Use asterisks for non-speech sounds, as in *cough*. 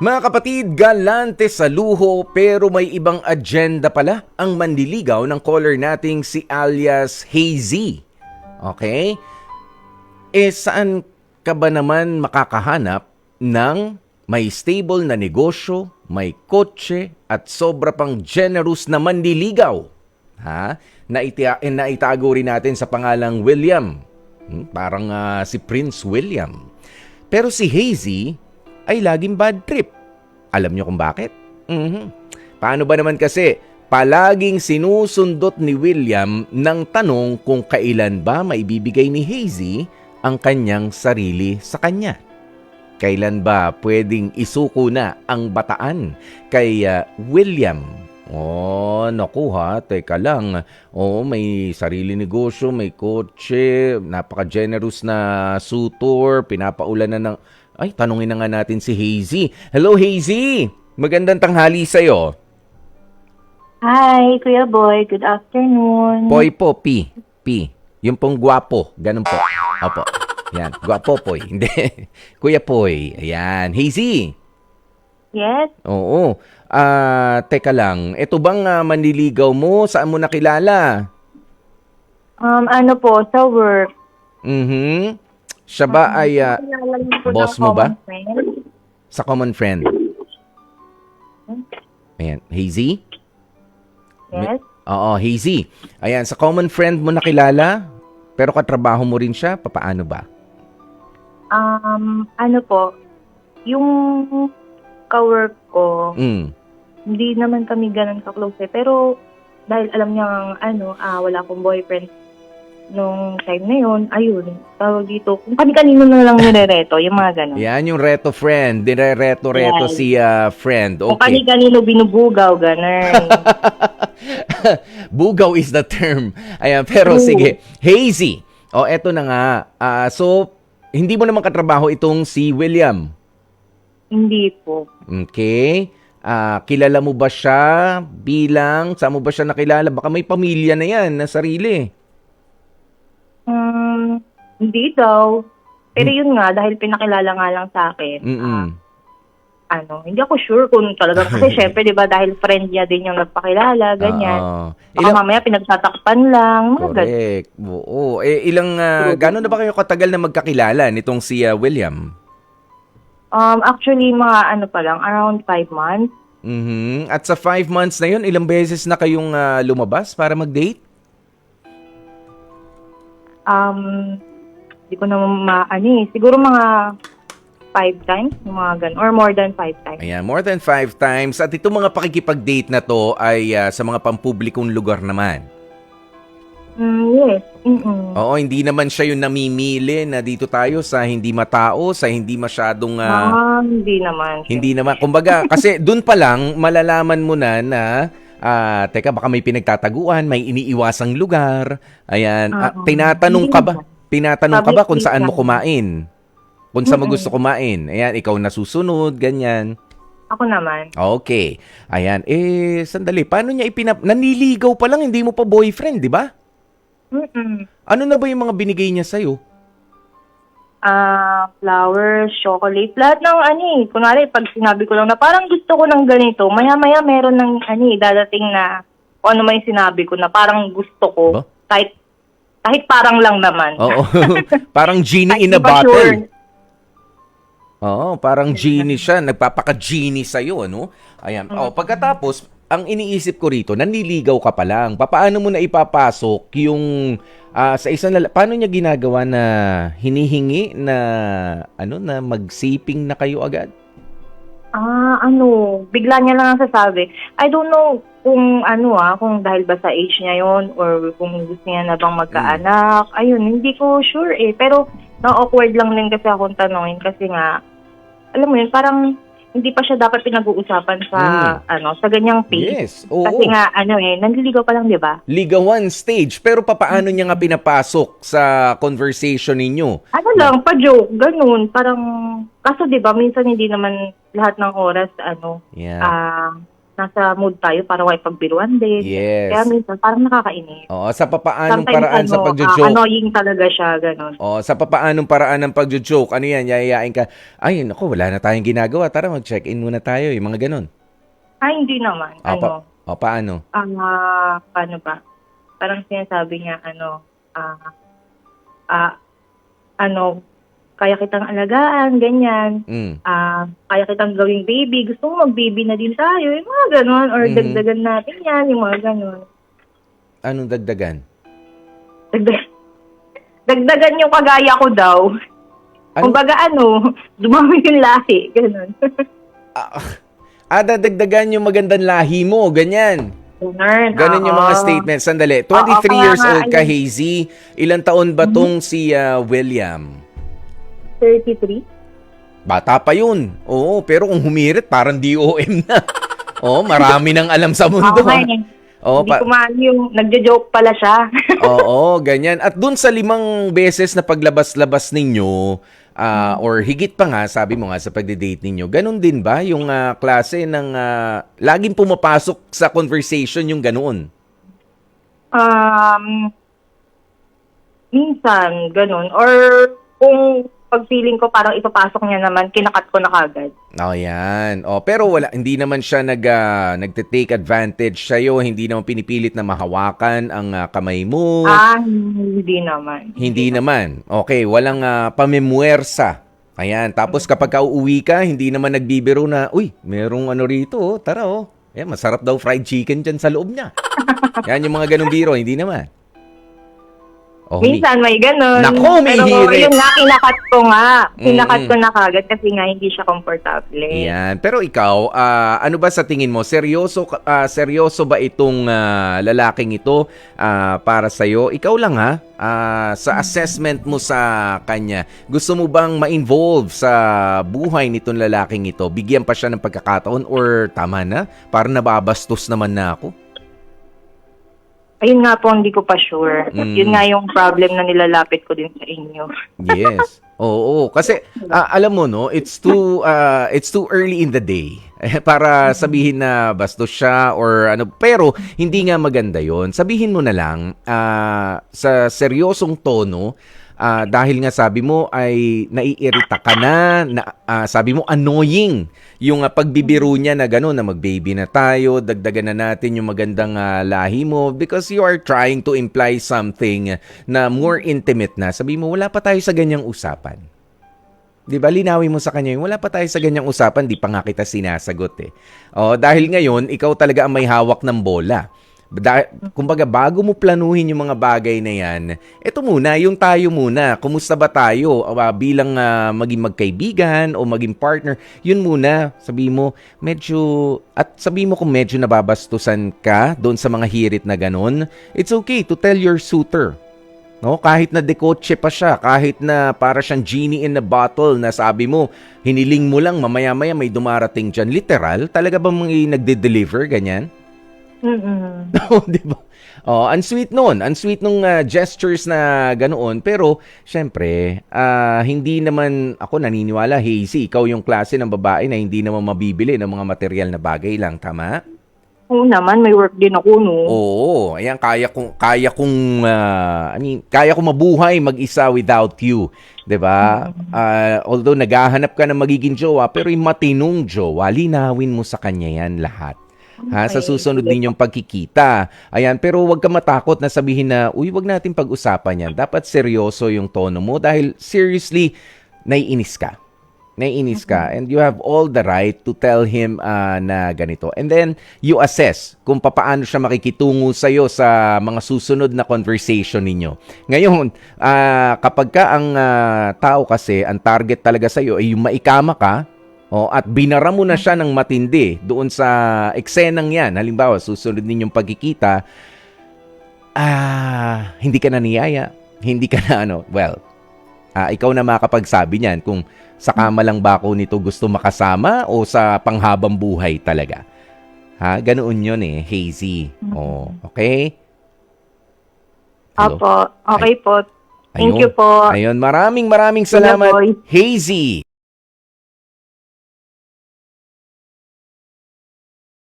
Mga kapatid, galante sa luho pero may ibang agenda pala ang manliligaw ng caller nating si alias Hazy. Okay? Eh saan ka ba naman makakahanap ng may stable na negosyo, may kotse at sobra pang generous na manliligaw? Ha? Na, ita- eh, naitago rin natin sa pangalang William. Hmm, Parang ah, si Prince William. Pero si Hazy ay laging bad trip. Alam niyo kung bakit? Mhm. Paano ba naman kasi palaging sinusundot ni William ng tanong kung kailan ba maibibigay ni Hazy ang kanyang sarili sa kanya? Kailan ba pwedeng isuko na ang bataan kay ah, William? Oh, naku ha, teka lang. Oo, may sarili negosyo, may kotse, napaka-generous na sutor, pinapaulan na ng... Ay, tanungin na nga natin si Hazy. Hello, Hazy! Magandang tanghali sa'yo. Hi, Kuya Boy. Good afternoon. Poy po, P. P. Yung pong gwapo. Ganun po. Opo. Yan. Gwapo, Poy. *laughs* Hindi. Kuya Poy. Ayan. Hazy. Yes? Oo. Ah, teka lang. Ito bang ah, manliligaw mo? Saan mo nakilala? Um, ano po, sa work. Mhm. Siya ba ay po boss mo ba? sa common friend? Ayan. Hazy? Yes? Oo, Hazy. Ayan, sa common friend mo nakilala? Pero katrabaho mo rin siya? Papaano ba? Um, ano po, yung ka-work ko, Mm. hindi naman kami ganun ka-close eh. Pero dahil alam niya ano, ah, wala akong boyfriend nung time na yun, ayun, tawag dito, kung kani-kanino na lang nirereto, yung mga ganun. Yan yung reto friend. Dire-reto-reto Yes. si ah, friend. Kung Okay. kani-kanino binubugaw, ganun. *laughs* Bugaw is the term. Ayan, pero Oo. sige. Hazy. O, eto na nga. Ah, so, hindi mo naman katrabaho itong si William. hindi po. Okay? Ah, kilala mo ba siya bilang, saan mo ba siya nakilala? Baka may pamilya na yan, na sarili. Hmm, hindi daw. Pero yun nga, dahil pinakilala nga lang sa akin, Mm-mm. ah, ano, hindi ako sure kung talaga, kasi *laughs* syempre, di ba, dahil friend niya din yung nagpakilala, ganyan. Oo. Baka Ilang, mamaya pinagtatakpan lang, mga ganun. correct. Oo. Eh, ilang, ah, gano'n na ba kayo katagal na magkakilala nitong si ah, William? Um, actually, mga ano pa lang, around five months. Mhm. At sa five months na yun, ilang beses na kayong ah, lumabas para mag-date? Um, hindi ko na maano eh. Siguro mga five times, mga ganun, or more than five times. Ayan, more than five times. At itong mga pakikipag-date na to ay ah, sa mga pampublikong lugar naman. Mm, yes. Mm-mm. Oo, hindi naman siya yung namimili na dito tayo sa hindi matao, sa hindi masyadong... ah, Ah, hindi naman. hindi naman. Kumbaga, kasi dun pa lang, malalaman mo na na... ah, teka, baka may pinagtataguan, may iniiwasang lugar. Ayan. Oo. tinatanong ka ba? Tinatanong ka ba kung saan mo kumain? Kung saan mo gusto kumain? Ayan, ikaw nasusunod, ganyan. Ako naman. Okay. Ayan. Eh, sandali. Paano niya ipinap... Naniligaw pa lang, hindi mo pa boyfriend, di ba? Mm-mm. Ano na ba yung mga binigay niya sa'yo? Ah flowers, chocolate, lahat ng ano eh. Kunwari, pag sinabi ko lang na parang gusto ko ng ganito, maya-maya meron ng ano eh, dadating na kung ano may sinabi ko na parang gusto ko. Ba? Kahit, kahit parang lang naman. Oo. *laughs* parang genie in a di pa sure. bottle. Oo, parang genie siya. Nagpapaka-genie sa'yo, ano? Ayan. Oh, pagkatapos, ang iniisip ko rito, nanliligaw ka pa lang. Paano mo na ipapasok yung ah, sa isang lala- paano niya ginagawa na hinihingi na ano na magsiping na kayo agad? Ah, ano, bigla niya lang ang sasabi. I don't know kung ano ah, kung dahil ba sa age niya yon or kung gusto niya na bang magkaanak. Ayun, hindi ko sure eh. Pero na-awkward lang din kasi akong tanongin kasi nga, alam mo yun, parang hindi pa siya dapat pinag-uusapan sa, ano, sa ganyang page. Yes. Oo. Kasi nga, ano eh, nanliligaw pa lang, di ba? Ligawan stage. Pero papaano niya nga pinapasok sa conversation ninyo? Ano lang, pa-joke, ganun. Parang, kaso di ba, minsan hindi naman lahat ng oras, ano, Yeah. ah, nasa mood tayo para may pagbiruan din. Yes. Kaya minsan parang nakakainis. Oo, sa papaanong Sometimes paraan sa ano, pagjo-joke. ah, annoying talaga siya, ganun. Oh, sa papaanong paraan ng pagjo-joke, ano yan, yayayain ka, ay, naku, wala na tayong ginagawa, tara mag-check-in muna tayo, yung mga ganun. Ay, hindi naman. O, ano, pa- o paano? ah, paano ba? Parang sinasabi niya, ano, ah, ah, ano, kaya kitang alagaan, ganyan. Mm. ah, kaya kitang gawing baby, gusto mo mag-baby na din tayo, yung mga ganon, or Mhm. dagdagan natin yan, yung mga ganon. Anong dagdagan? Dagdag dagdagan yung kagaya ko daw. Ano? Kumbaga ano, dumami yung lahi, ganon. Ah, *laughs* dadagdagan yung magandang lahi mo, ganyan. Ganun yung mga statements. Sandali, 23 Oo, years old ka. Hazy. Ilang taon ba tong si ah, William? 33? Bata pa yun. Oo, pero kung humirit, parang DOM na. *laughs* Oo, marami nang alam sa mundo. Ha? nga eh. *laughs* Oo, Hindi pa- ko maano yung nagjo-joke pala siya. *laughs* Oo, ganyan. At dun sa limang beses na paglabas-labas ninyo, ah, or higit pa nga, sabi mo nga sa pagde-date ninyo, ganun din ba yung ah, klase ng ah, laging pumapasok sa conversation yung ganoon? um, minsan, ganun. Or kung pag feeling ko parang ipapasok niya naman, kinakat ko na kagad. Oh, yan. Oh, pero wala hindi naman siya nag ah, nagte-take advantage sa hindi naman pinipilit na mahawakan ang ah, kamay mo. Ah, hindi naman. Hindi naman. Okay, walang uh, pamemwersa. Ayan, tapos kapag ka uuwi ka, hindi naman nagbibiro na, uy, merong ano rito, oh, tara oh. Ayan, masarap daw fried chicken dyan sa loob niya. *laughs* Yan yung mga ganong biro, hindi naman. Oh. Minsan may ganun. Nako, may Pero hirit. yun nga, kinakat ko nga. Kinakat Mm. ko na kagad kasi nga hindi siya komportable. Yan. Pero ikaw, ah, ano ba sa tingin mo? Seryoso ka- ah, seryoso ba itong ah, lalaking ito ah, para sa Ikaw lang ha? Ah, sa assessment mo sa kanya, gusto mo bang ma-involve sa buhay nitong lalaking ito? Bigyan pa siya ng pagkakataon or tama na? Parang nababastos naman na ako. Ayun nga po, hindi ko pa sure. Mm. Yun nga yung problem na nilalapit ko din sa inyo. Yes. *laughs* Oo, kasi ah, alam mo no, it's too ah, it's too early in the day *laughs* para sabihin na bastos siya or ano pero hindi nga maganda 'yon. Sabihin mo na lang ah, sa seryosong tono ah, dahil nga sabi mo ay naiirita ka na, na ah, sabi mo annoying yung ah, pagbibiro niya na gano'n na mag-baby na tayo, dagdagan na natin yung magandang ah, lahi mo because you are trying to imply something na more intimate na. Sabi mo, wala pa tayo sa ganyang usapan. Di ba, linawin mo sa kanya yung wala pa tayo sa ganyang usapan, di pa nga kita sinasagot eh. O, dahil ngayon, ikaw talaga ang may hawak ng bola. Da- kumbaga, bago mo planuhin yung mga bagay na yan, eto muna, yung tayo muna. Kumusta ba tayo Ah, bilang ah, maging magkaibigan o maging partner? Yun muna, sabi mo, medyo, at sabi mo kung medyo nababastusan ka doon sa mga hirit na ganun, it's okay to tell your suitor. No, kahit na dekotse pa siya, kahit na para siyang genie in a bottle na sabi mo, hiniling mo lang mamaya-maya may dumarating dyan. Literal, talaga ba mga nagde-deliver ganyan? Mm-mm. Oo, *laughs* di ba? Oh, ang sweet noon, ang sweet nung ah, gestures na ganoon, pero syempre, ah, hindi naman ako naniniwala, Hazy, ikaw yung klase ng babae na hindi naman mabibili ng mga material na bagay lang, tama? Oo naman, may work din ako, no? Oo, ayan kaya kong kaya kong ah, I mean, kaya kong mabuhay mag-isa without you, 'di ba? Ah, although naghahanap ka ng magiging jowa, pero yung matinong jowa, linawin mo sa kanya 'yan lahat. Ha, sa Okay. susunod ninyong pagkikita. Ayan, pero huwag ka matakot na sabihin na, uy, wag natin pag-usapan yan. Dapat seryoso yung tono mo dahil seriously, naiinis ka. Naiinis ka and you have all the right to tell him ah, na ganito. And then you assess kung papaano siya makikitungo sa iyo sa mga susunod na conversation ninyo. Ngayon, ah, kapag ka ang ah, tao kasi ang target talaga sa iyo ay yung maikama ka, Oh, at binara mo na siya ng matindi doon sa eksenang 'yan. Halimbawa, susunod ninyong pagkikita, ah, hindi ka na niyaya, hindi ka na ano, well, ah, ikaw na makapagsabi niyan kung sa kama lang ba ako nito gusto makasama o sa panghabang buhay talaga. Ha? Ganoon yun eh, hazy. Oh, okay? Hello? Opo, okay po. Thank Ayun. you po. Ayun, maraming maraming salamat. Hazy.